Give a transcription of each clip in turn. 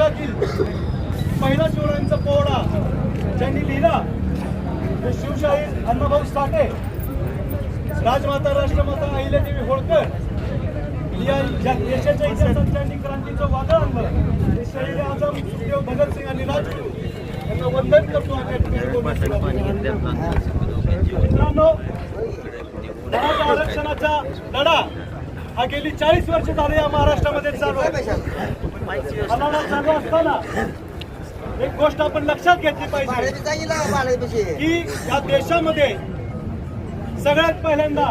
पहिला शिवरायांचा पोवडा ज्यांनी लिहिला ते शिवशाहीर अण्णाभाऊ साठे राजमाता राष्ट्रमाता अहिल्यादेवी होळकर या देशाच्या इतिहासात ज्यांनी क्रांतीचं वादळ आणलं ते शहीद आझम सुखदेव भगतसिंग आणि राजगुरू यांना वंदन करतो मित्रांनो मराठा आरक्षणाचा लढा हा गेली चाळीस वर्ष झाले या महाराष्ट्रामध्ये चालू आहे. चालू असताना एक गोष्ट आपण लक्षात घेतली पाहिजे की या देशामध्ये सगळ्यात पहिल्यांदा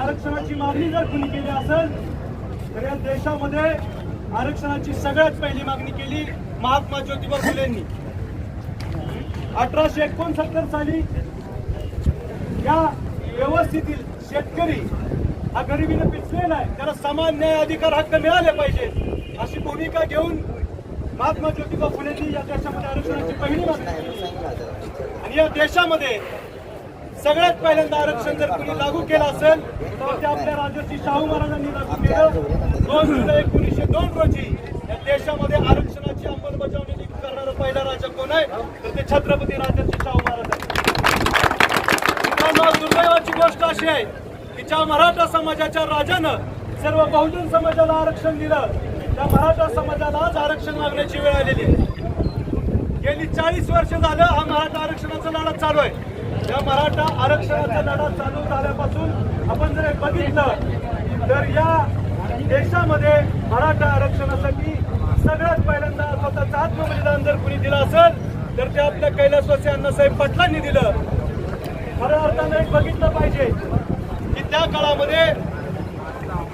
आरक्षणाची मागणी जर कुणी केली असेल तर या देशामध्ये आरक्षणाची सगळ्यात पहिली मागणी केली महात्मा ज्योतिबा फुलेंनी. अठराशे एकोणसत्तर साली या व्यवस्थेतील शेतकरी हा गरिबीने पिचलेला आहे. त्याला समान न्याय अधिकार हक्क मिळाले पाहिजे अशी भूमिका घेऊन महात्मा ज्योतिबा फुलेंनी या देशामध्ये आरक्षणाची पहिली मागणी आणि या देशामध्ये सगळ्यात पहिल्यांदा आरक्षण जर कोणी लागू केलं असेल तर ते आपल्या राजर्षी शाहू महाराजांनी लागू केलं. दोन जुलै एकोणीसशे दोन रोजी या देशामध्ये आरक्षणाची अंमलबजावणी करणारा पहिला राजा कोण आहे? तर ते छत्रपती राजर्षी शाहू महाराज आहे दुर्दैवाची गोष्ट अशी आहे की ज्या मराठा समाजाच्या राजानं सर्व बहुजन समाजाला आरक्षण दिलं त्या मराठा समाजाला आज आरक्षण मागण्याची वेळ आलेली गेली चाळीस वर्ष झालं हा मराठा आरक्षणाचा लढा चालू आहे. या मराठा आरक्षणाचा लढा चालू झाल्यापासून आपण जर बघितलं तर या देशामध्ये मराठा आरक्षणासाठी सगळ्यात पहिल्यांदा स्वतःचं आत्मबलिदान जर कुणी दिलं असेल तर ते आपल्या कैलासवासी अण्णासाहेब पाटलांनी दिलं. खऱ्या अर्थानं एक बघितलं पाहिजे की त्या काळामध्ये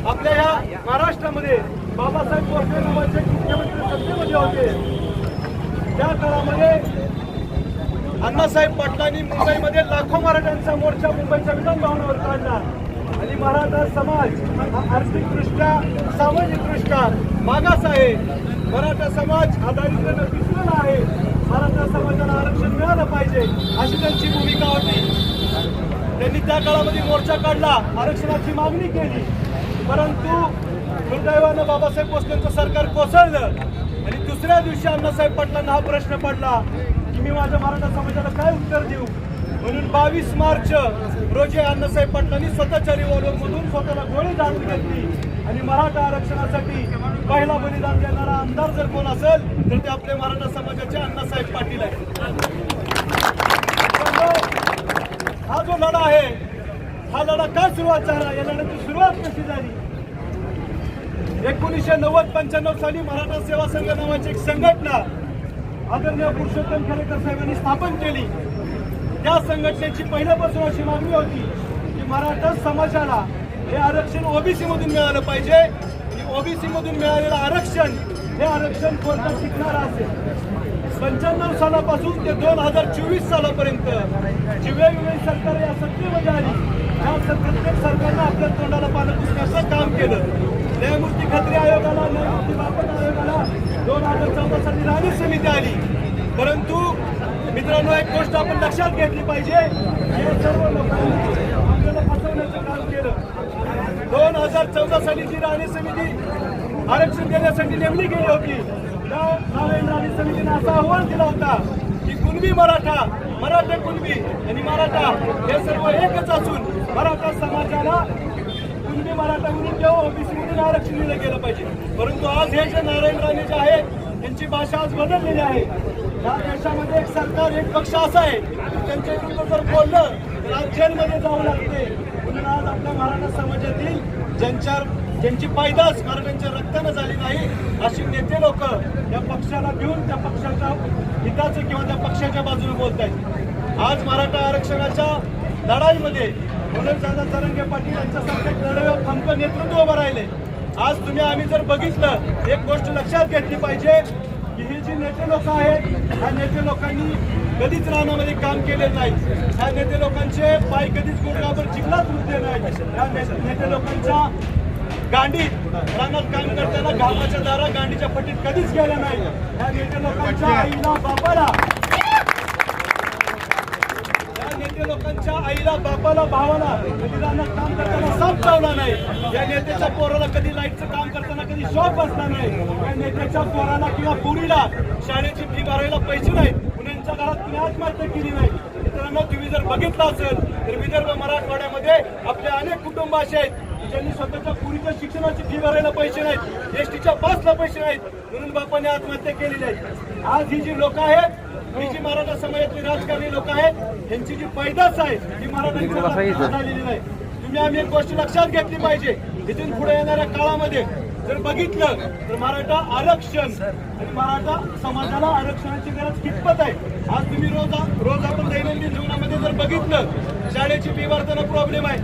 आपल्या ह्या महाराष्ट्रामध्ये बाबासाहेब भोसले नावाचे मुख्यमंत्री सत्तेमध्ये होते. त्या काळामध्ये अण्णासाहेब पाटलांनी मुंबईमध्ये लाखो मराठ्यांचा मोर्चा मुंबईच्या विधानभवनावर काढला. आणि मराठा समाज हा आर्थिकदृष्ट्या सामाजिकदृष्ट्या मागास आहे मराठा समाज हा दारिद्र्यानं पिसलेला आहे. मराठा समाजाला आरक्षण मिळालं पाहिजे अशी त्यांची भूमिका होती. त्यांनी त्या काळामध्ये मोर्चा काढला आरक्षणाची मागणी केली. परंतु दुर्दैवानं बाबासाहेब भोसलेंचं सरकार कोसळलं. आणि दुसऱ्या दिवशी अण्णासाहेब पाटलांना हा प्रश्न पडला की मी माझ्या मराठा समाजाला काय उत्तर देऊ? म्हणून बावीस मार्च रोजी अण्णासाहेब पाटलांनी स्वतःच्या रिव्हॉल्वर मधून स्वतःला गोळी झाडून घेतली. आणि मराठा आरक्षणासाठी पहिला बलिदान देणारा आमदार जर कोण असेल तर ते आपले मराठा समाजाचे अण्णासाहेब पाटील आहेत. हा जो लढा आहे हा लढा का सुरुवात झाला? या लढ्याची सुरुवात कशी झाली? एकोणीसशे नव्वद पंच्याण्णव साली मराठा सेवा संघ नावाची एक संघटना आदरणीय पुरुषोत्तम खेडेकर साहेबांनी स्थापन केली. त्या संघटनेची पहिल्यापासून अशी मागणी होती की मराठा समाजाला हे आरक्षण ओबीसी मधून मिळालं पाहिजे. आणि ओबीसी मधून मिळालेलं आरक्षण हे आरक्षण कोणतं टिकणार असेल. पंच्याण्णव सालापासून ते दोन हजार चोवीस सालापर्यंत जी सरकार या सत्तेमध्ये आली. या प्रत्येक सरकारनं आपल्या तोंडाला पानं पुसण्याचं काम केलं. न्यायमूर्ती खत्री आयोगाला न्यायमूर्ती बापट आयोगाला. दोन हजार चौदा साली राणी समिती आली. परंतु मित्रांनो एक गोष्ट आपण लक्षात घेतली पाहिजे. हे सर्व लोकांनी आपल्याला फसवण्याचं काम केलं. दोन हजार चौदा साली जी राणी समिती आरक्षण देण्यासाठी नेमली गेली होती त्या राणी समितीने असा अहवाल दिला होता की कुणबी मराठा मराठा कुणबी आणि मराठा हे सर्व एकच असून मराठा समाजाला कुणबी मराठा म्हणून तेव्हा ओबीसी आरक्षण दिलं गेलं पाहिजे. परंतु आज हे जे नारायण राणे जे आहेत त्यांची भाषा आज बदललेली आहे. या देशामध्ये एक सरकार एक पक्ष असा आहे की त्यांच्या विरुद्ध जर बोललं तर आज जेलमध्ये जावं लागते म्हणून आज आपल्या मराठा समाजातील ज्यांच्या ज्यांची पैदास मराठ्यांच्या रक्तानं झाली नाही अशी नेते लोक या पक्षाला घेऊन त्या पक्षाच्या हिताचं किंवा त्या पक्षाच्या बाजूने बोलत आहेत आज मराठा आरक्षणाच्या लढाईमध्ये मनोज दादा तरंगे पाटील यांच्यासारखे लढव थंप नेतृत्व उभं राहिले. आज तुम्ही आम्ही जर बघितलं एक गोष्ट लक्षात घेतली पाहिजे की ही जी नेते लोक आहेत ह्या नेते लोकांनी कधीच रानामध्ये काम केले नाही. ह्या नेते लोकांचे पाय कधीच गुडघावर चिखलात मुद्दे नाही ह्या नेते लोकांच्या गांडीत रानात काम करताना घामाच्या दारा गांडीच्या पट्टीत कधीच गेल्या नाही ह्या नेते लोकांच्या आईला बापाला लोकांच्या आईला बापाला भावाला वडिलांना काम करताना साप चावला नाही. या नेत्याच्या पोराला कधी लाईटचं काम करताना कधी शॉप बसला नाही. या नेत्याच्या पोराला किंवा पुरीला शाळेची फी भरायला पैसे नाहीत. मुलांच्या घरात कुणी आत्महत्या केली नाही. मित्रांनो तुम्ही जर बघितलं असेल तर विदर्भ मराठवाड्यामध्ये आपले अनेक कुटुंब असे आहेत ज्यांनी स्वतःच्या पुरीच्या शिक्षणाची फी भरायला पैसे नाहीत एसटीच्या बसला पैसे नाहीत. म्हणून बापाने आत्महत्या केलेली आहे. आज ही जी लोक आहेत ही जी मराठा समाजातली राजकारणी लोक आहेत. यांची जी पैदास आहे ही मराठा झालेली नाही. तुम्ही आम्ही एक गोष्ट लक्षात घेतली पाहिजे. इथून पुढे येणाऱ्या काळामध्ये जर बघितलं तर मराठा आरक्षण आणि मराठा समाजाला आरक्षणाची गरज कितपत आहे? आज तुम्ही रोज रोज आपण दैनंदिन जीवनामध्ये जर बघितलं शाळेची फी प्रॉब्लेम आहे.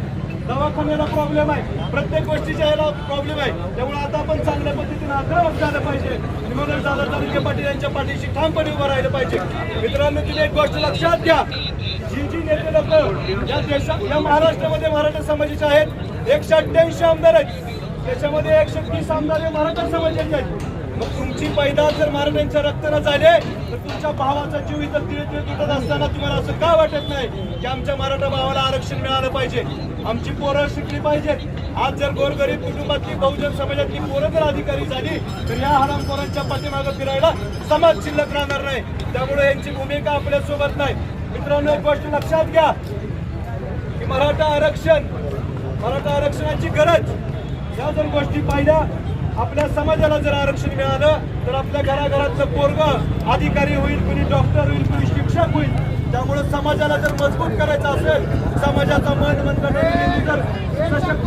दवाखान्याला प्रॉब्लेम आहे. प्रत्येक गोष्टीच्या याला प्रॉब्लेम आहे त्यामुळे आता आपण चांगल्या पद्धतीने आग्रह झालं पाहिजे. निवडणूक झालं दादा तालुके पाटील यांच्या पाठीशी ठामपणे उभं राहिलं पाहिजे. मित्रांनो तुम्ही एक गोष्ट लक्षात घ्या. जी जी नेते लोक या देशात या महाराष्ट्रामध्ये मराठा समाजाचे आहेत एकशे अठ्ठ्याऐंशी आमदार आहेत. त्याच्यामध्ये एकशे तीस आमदार हे मराठा समाजाचे आहेत. मग तुमची पैदास जर महाराजांच्या रक्तानं झाले तर तुमच्या भावाचा जीव इथं तिळे तिळे तुटत असताना तुम्हाला असं का वाटत नाही की आमच्या मराठा भावाला आरक्षण मिळालं पाहिजे? आमची पोरं शिकली पाहिजेत. आज जर गोरगरीब कुटुंबातली बहुजन समाजातली पोरं जर अधिकारी झाली तर या हरामखोरांच्या पाठीमागं फिरायला समाज शिल्लक राहणार नाही. त्यामुळे यांची भूमिका आपल्यासोबत नाही. मित्रांनो एक गोष्ट लक्षात घ्या. की मराठा आरक्षण मराठा आरक्षणाची गरज या जर गोष्टी पाहिल्या आपल्या समाजाला जर आरक्षण मिळालं तर आपल्या घराघरातलं पोरग अधिकारी होईल कुणी डॉक्टर होईल कुणी शिक्षक होईल. त्यामुळे समाजाला जर मजबूत करायचं असेल समाजाचा मन मन जर सशक्त